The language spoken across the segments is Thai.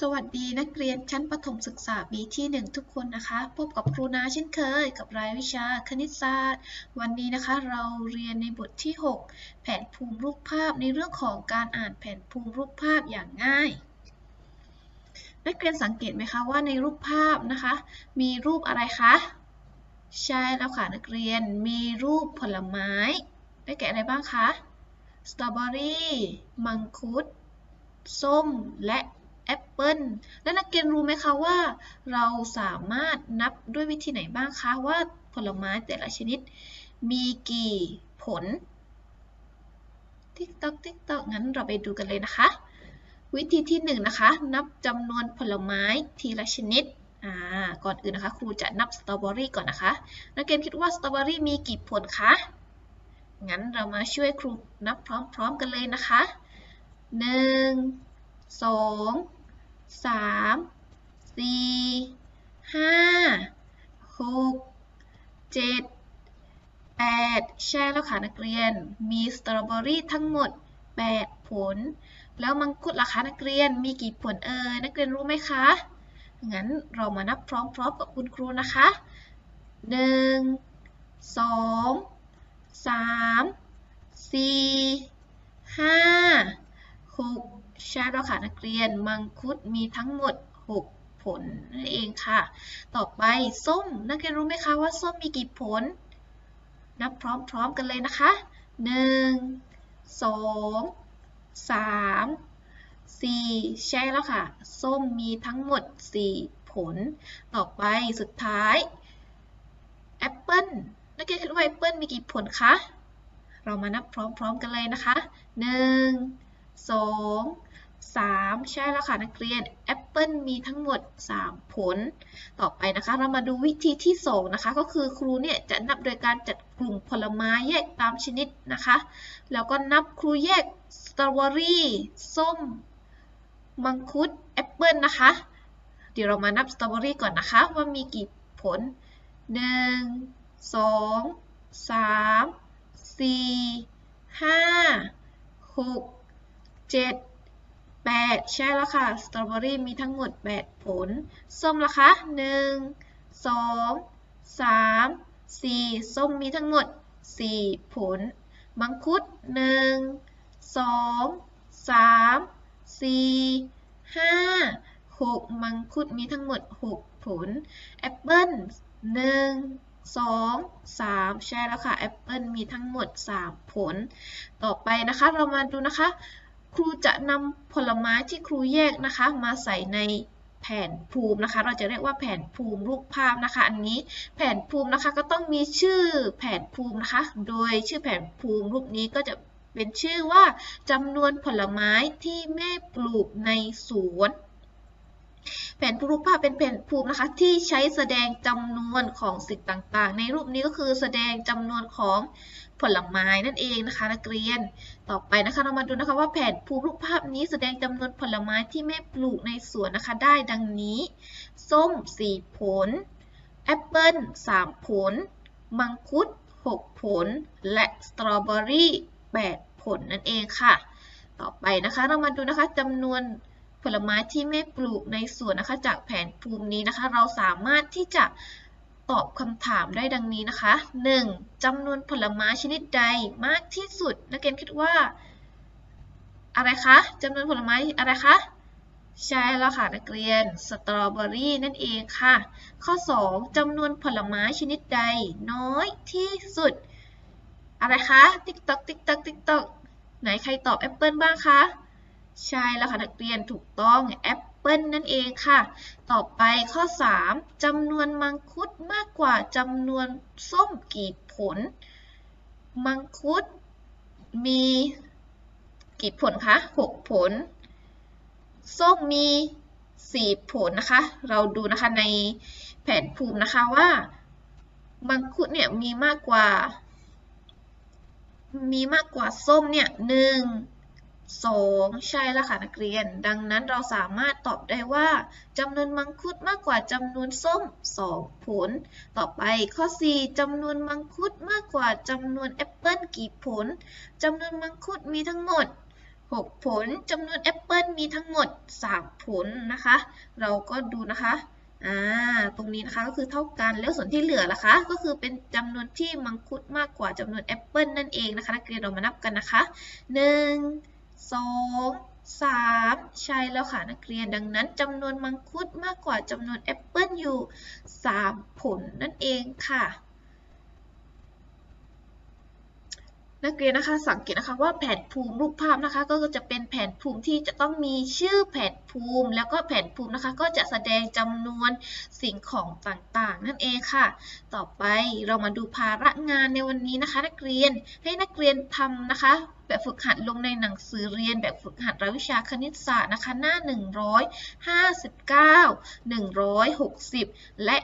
สวัสดีนักเรียนชั้นประถมศึกษาปีที่ 1 ทุกคนนะคะ พบกับครูนาเช่นเคย กับรายวิชาคณิตศาสตร์ วันนี้นะคะเราเรียนในบทที่ 6 แผนภูมิรูปภาพในเรื่องของการอ่านแผนภูมิรูปภาพอย่างง่าย นักเรียนสังเกตไหมคะว่าในรูปภาพนะคะ มีรูปอะไรคะใช่แล้วค่ะนักเรียนมีรูปผลไม้ ได้แก่อะไรบ้างคะสตรอเบอรี่มังคุดส้มและ แอปเปิลและนักเรียนรู้ไหมคะว่า เราสามารถนับด้วยวิธีไหนบ้างคะว่าผลไม้แต่ละชนิด มีกี่ผลติ๊กตอกติ๊กตอกงั้นเราไปดูกันเลยนะคะ วิธีที่1นนะคะ นับจำนวนผลไม้ทีละชนิดอ่าก่อนอื่นนะคะครูจะนับสตรอเบอรี่ก่อนนะคะ นักเรียนคิดว่าสตรอเบอรี่มีกี่ผลคะงั้นเรามาช่วยครูนับพร้อมๆกันเลยนะคะ 1 2 3 4 5 6 7 8ใช่แล้วค่ะนักเรียน มีสตรอเบอรี่ทั้งหมด8ผล แล้วมังคุดล่ะคะนักเรียนมีกี่ผลเอ่ยนักเรียนรู้ไหมคะงั้นเรามานับพร้อมๆกับคุณครูนะคะ1 2 3 4 5 6 ใช่แล้วค่ะนักเรียนมังคุดมีทั้งหมด 6 ผลนั่นเองค่ะ ต่อไปส้มนักเรียนรู้ไหมคะว่าส้มมีกี่ผล นับพร้อมๆกันเลยนะคะ 1 2 3 4 ใช่แล้วค่ะ ส้มมีทั้งหมด 4 ผล ต่อไปสุดท้ายแอปเปิลนักเรียนคิดว่าแอปเปิลมีกี่ผลคะ เรามานับพร้อมๆกันเลยนะคะ 1 2 3 ใช่แล้วค่ะนักเรียนแอปเปิลมีทั้งหมด 3 ผล ต่อไปนะคะ เรามาดูวิธีที่ 2 นะคะ ก็คือครูเนี่ยจะนับโดยการจัดกลุ่มผลไม้แยกตามชนิดนะคะ แล้วก็นับครูแยกสตรอเบอรี่ส้ม มังคุดแอปเปิลนะคะ เดี๋ยวเรามานับสตรอเบอรี่ก่อนนะคะ ว่ามีกี่ผล 1 2 3 4 5 6 7 8 ใช่แล้วค่ะ สตรอเบอรี่มีทั้งหมด 8 ผล ส้มล่ะคะ 1 2 3 4 ส้มมีทั้งหมด 4 ผล มังคุด 1 2 3 4 5 6 มังคุดมีทั้งหมด 6 ผล แอปเปิ้ล1 2 3 ใช่แล้วค่ะแอปเปิลมีทั้งหมด 3 ผล ต่อไปนะคะ เรามาดูนะคะ ครูจะนำผลไม้ที่ครูแยกนะคะ มาใส่ในแผนภูมินะคะ เราจะเรียกว่าแผนภูมิรูปภาพนะคะ อันนี้แผนภูมินะคะก็ต้องมีชื่อแผนภูมินะคะ โดยชื่อแผนภูมิรูปนี้ก็จะเป็นชื่อว่าจำนวนผลไม้ที่แม่ปลูกในสวน แผนภูมิรูปภาพเป็นแผนภูมินะคะที่ใช้แสดงจำนวนของสิ่งต่างๆ ในรูปนี้ก็คือแสดงจำนวนของผลไม้นั่นเองนะคะนักเรียน ต่อไปนะคะเรามาดูนะคะว่าแผนภูมิรูปภาพนี้แสดงจำนวนผลไม้ที่แม่ปลูกในสวนนะคะได้ดังนี้ ส้ม 4 ผล แอปเปิล3 ผล มังคุด 6 ผล และสตรอเบอรี่ 8 ผลนั่นเองค่ะ ต่อไปนะคะเรามาดูนะคะจำนวน ผลไม้ที่แม่ปลูกในสวนนะคะจากแผนภูมินี้นะคะ เราสามารถที่จะตอบคำถามได้ดังนี้นะคะ 1. จำนวนผลไม้ชนิดใดมากที่สุด นักเรียนคิดว่า อะไรคะจำนวนผลไม้อะไรคะใช่แล้วค่ะนักเรียนสตรอเบอรี่นั่นเองค่ะ ข้อ 2. จำนวนผลไม้ชนิดใด น้อยที่สุด อะไรคะติ๊กตอกติ๊กตอกติ๊กตอกไหนใครตอบแอปเปิลบ้างคะ ใช่แล้วค่ะนักเรียนถูกต้องแอปเปิลนั่นเองค่ะ ต่อไปข้อ 3จำนวนมังคุดมากกว่าจำนวนส้มกี่ผล มังคุดมีกี่ผลคะ 6 ผล ส้มมี 4 ผลนะคะ เราดูนะคะในแผนภูมินะคะว่า มังคุดเนี่ยมีมากกว่า มีมากกว่าส้มเนี่ยหนึ่ง 2 ใช่แล้วค่ะนักเรียน ดังนั้นเราสามารถตอบได้ว่าจำนวนมังคุดมากกว่าจำนวนส้ม 2 ผล ต่อไปข้อ 4จำนวนมังคุดมากกว่าจำนวนแอปเปิลกี่ผลจำนวนมังคุดมีทั้งหมด 6 ผลจำนวนแอปเปิลมีทั้งหมด 3 ผลนะคะ เราก็ดูนะคะอ่าตรงนี้นะคะก็คือเท่ากันแล้วส่วนที่เหลือล่ะคะ ก็คือเป็นจำนวนที่มังคุดมากกว่าจำนวนแอปเปิลนั่นเองนะคะนักเรียนเรามานับกันนะคะ 1 2 3ใช่แล้วค่ะนักเรียนดังนั้นจำนวนมังคุดมากกว่าจำนวนแอปเปิลอยู่3ผลนั่นเองค่ะนักเรียนนะคะสังเกตนะคะว่าแผนภูมิรูปภาพนะคะ ก็จะเป็นแผนภูมิที่จะต้องมีชื่อแผนภูมิ แล้วก็แผนภูมินะคะ ก็จะแสดงจำนวนสิ่งของต่างๆ นั่นเองค่ะ ต่อไปเรามาดูภาระงานในวันนี้นะคะ นักเรียนให้นักเรียนทำนะคะ แบบฝึกหัดลงในหนังสือเรียนแบบฝึกหัดรายวิชาคณิตศาสตร์นะคะ หน้า 159 160 และ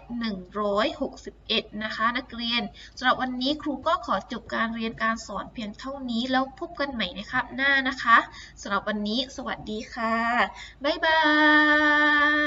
161 นะคะ นักเรียนสำหรับวันนี้ครูก็ขอจบการเรียนการสอนเพียงเท่านี้แล้วพบกันใหม่ในคาบหน้านะคะสำหรับวันนี้สวัสดีค่ะ บ๊ายบาย